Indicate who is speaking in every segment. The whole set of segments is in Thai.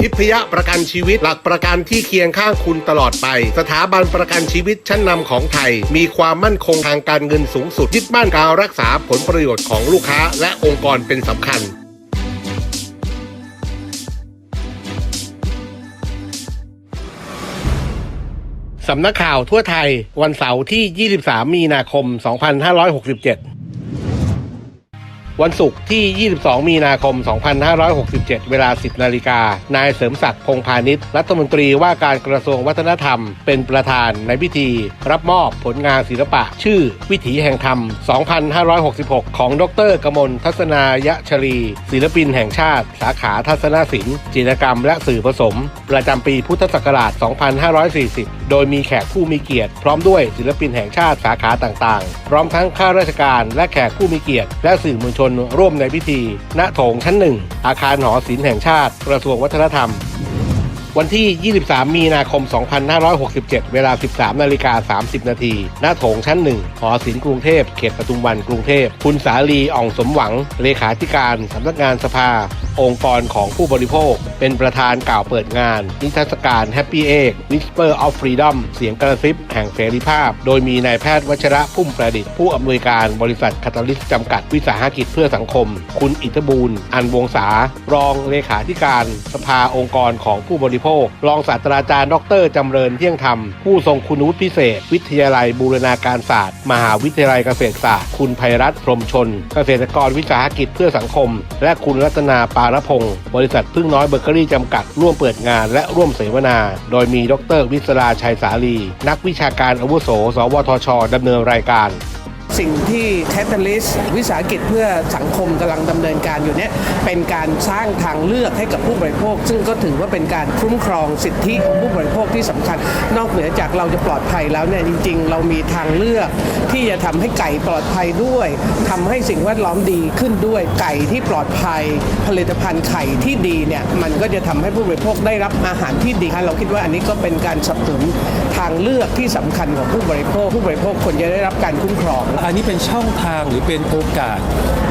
Speaker 1: ทิพยประกันชีวิต หลักประกันที่เคียงข้างคุณตลอดไป สถาบันประกันชีวิตชั้นนำของไทย มีความมั่นคงทางการเงินสูงสุดยึดมั่นการรักษาผลประโยชน์ของลูกค้า และองค์กรเป็นสำคัญสำนักข่าวทั่วไทยวันเสาร์ที่ 23 มีนาคม 2567 วันศุกร์ที่ 22 มีนาคม 2567 เวลา 10 นาฬิกา นายเสริมศักดิ์พงพาณิชย์รัฐมนตรีว่าการกระทรวงวัฒนธรรม เป็นประธานในพิธี รับมอบผลงานศิลปะ ชื่อ วิถีแห่งธรรม 2566 ของดรกมลทัศนายชรี ศิลปินแห่งชาติ สาขาทัศนศิลป์จิตรกรรม และสื่อผสม ประจำปีพุทธศักราช 2540 โดยมีแขกผู้มีเกียรติ พร้อมด้วยศิลปินแห่งชาติสาขาต่างๆ พร้อมทั้งข้าราชการและแขกผู้มีเกียรติ และสื่อมวลชนร่วมในพิธี ณ โถงชั้นหนึ่ง อาคารหอศิลป์แห่งชาติ กระทรวงวัฒนธรรม วันที่ 23 มีนาคม 2567 เวลา 13 นาฬิกา 30 นาที ณ โถงชั้นหนึ่งหอศิลป์กรุงเทพ เขตปทุมวัน กรุงเทพ คุณสาลีอ่องสมหวัง เลขาธิการ สำนักงานสภา องค์กรของผู้บริโภค เป็นประธานกล่าวเปิดงาน นิทรรศการ Happy Egg Whisper of Freedom เสียงกระซิบแห่งเสรีภาพ โดยมีนายแพทย์วัชระพุ่มประดิษฐ์ผู้อำนวยการบริษัทคาตาลิสจำกัดวิสาหกิจเพื่อสังคม คุณอิทธบูลอันวงศารองเลขาธิการ สภาองค์กรของผู้บริโภค รองศาสตราจารย์ดรจำเริญเที่ยงธรรม ผู้ทรงคุณวุฒิพิเศษ วิทยาลัยบูรณาการศาสตร์ มหาวิทยาลัยเกษตรศาสตร์ คุณภัยรัตน์พรหมชน เกษตรกรวิสาหกิจเพื่อสังคม และคุณรัตนาปารพงศ์บริษัทพึ่งน้อยเบเกอรี่จำกัด ร่วมเปิดงานและร่วมเสวนา โดยมีดรวิศราชัยสาลี นักวิชาการอาวุโส สวทชดำเนินรายการ
Speaker 2: สิ่งที่แคตตาลิสวิสาหกิจเพื่อสังคมกำลังดำเนินการอยู่เนี่ยเป็นการสร้างทางเลือกให้กับผู้บริโภค ซึ่งก็ถือว่าเป็นการคุ้มครองสิทธิของผู้บริโภคที่สำคัญ นอกเหนือจากเราจะปลอดภัยแล้วเนี่ยจริง ๆ เรามีทางเลือกที่จะทำให้ไก่ปลอดภัยด้วยทำให้สิ่งแวดล้อมดีขึ้นด้วยไก่ที่ปลอดภัย ผลิตภัณฑ์ไข่ที่ดีเนี่ยมันก็จะทำให้ผู้บริโภคได้รับอาหารที่ดีเราคิดว่าอันนี้ก็เป็นการสนับสนุน ทางเลือกที่สำคัญของผู้บริโภค ผู้บริโภคควรจะได้รับการคุ้มครอง
Speaker 3: อันนี้เป็นช่องทางหรือเป็นโอกาส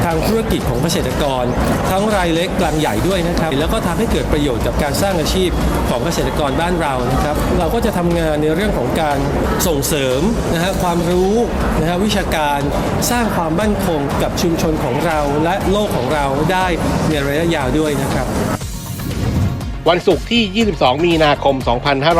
Speaker 3: ทางธุรกิจของเกษตรกร ทั้งรายเล็กกลางใหญ่ด้วยนะครับ แล้วก็ทำให้เกิดประโยชน์กับการสร้างอาชีพของเกษตรกรบ้านเรานะครับ เราก็จะทำงานในเรื่องของการส่งเสริมนะฮะความรู้นะฮะวิชาการสร้างความมั่นคงกับชุมชนของเราและโลกของเราได้ในระยะยาวด้วยนะครับ
Speaker 1: วันศุกร์ที่ 22 มีนาคม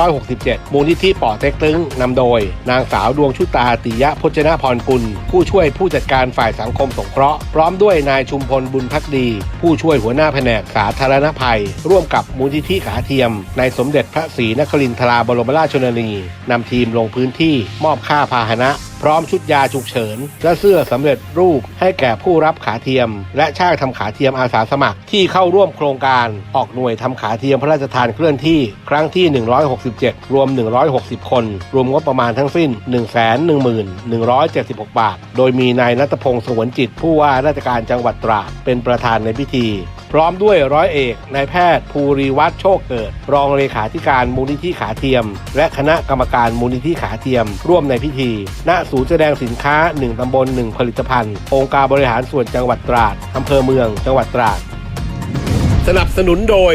Speaker 1: 2567 มูลนิธิป่อเต็กตึงนำโดย นางสาวดวงชุตาติยะพจนาพรกุล ผู้ช่วยผู้จัดการฝ่ายสังคมสงเคราะห์พร้อมด้วยนายชุมพลบุญพักดี ผู้ช่วยหัวหน้าแผนกสาธารณภัย ร่วมกับมูลนิธิขาเทียม ในสมเด็จพระศรีนครินทราบรมราชชนนีนำทีมลงพื้นที่มอบค่าพาหนะ พร้อมชุดยาฉุกเฉิน และเสื้อสำเร็จรูปให้แก่ผู้รับขาเทียม และช่างทำขาเทียมอาสาสมัครที่เข้าร่วมโครงการออกหน่วยทำขาเทียมพระราชทานเคลื่อนที่ ครั้งที่ 167 รวม 160 คน รวมงบประมาณทั้งสิ้น 111,176 บาท โดยมีนายนัทพงศ์สวนจิตผู้ว่าราชการจังหวัดตราดเป็นประธานในพิธีพร้อมด้วยร้อยเอกนายแพทย์ ภูริวัฒน์โชคเกิด รองเลขาธิการมูลนิธิขาเทียม และคณะกรรมการมูลนิธิขาเทียม ร่วมในพิธี ณ ศูนย์แสดงสินค้า 1 ตำบล 1 ผลิตภัณฑ์ องค์การบริหารส่วนจังหวัดตราด อำเภอเมือง จังหวัดตราด สนับสนุนโดย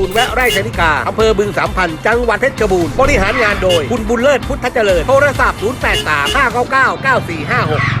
Speaker 1: รณ์แวะไร่ชนิกาอำเภอบึงสามพันจังหวัดเพชรบูรณ์บริหารงานโดย คุณบุญเลิศพุทธเจริญโทรศัพท์ 083 599 9456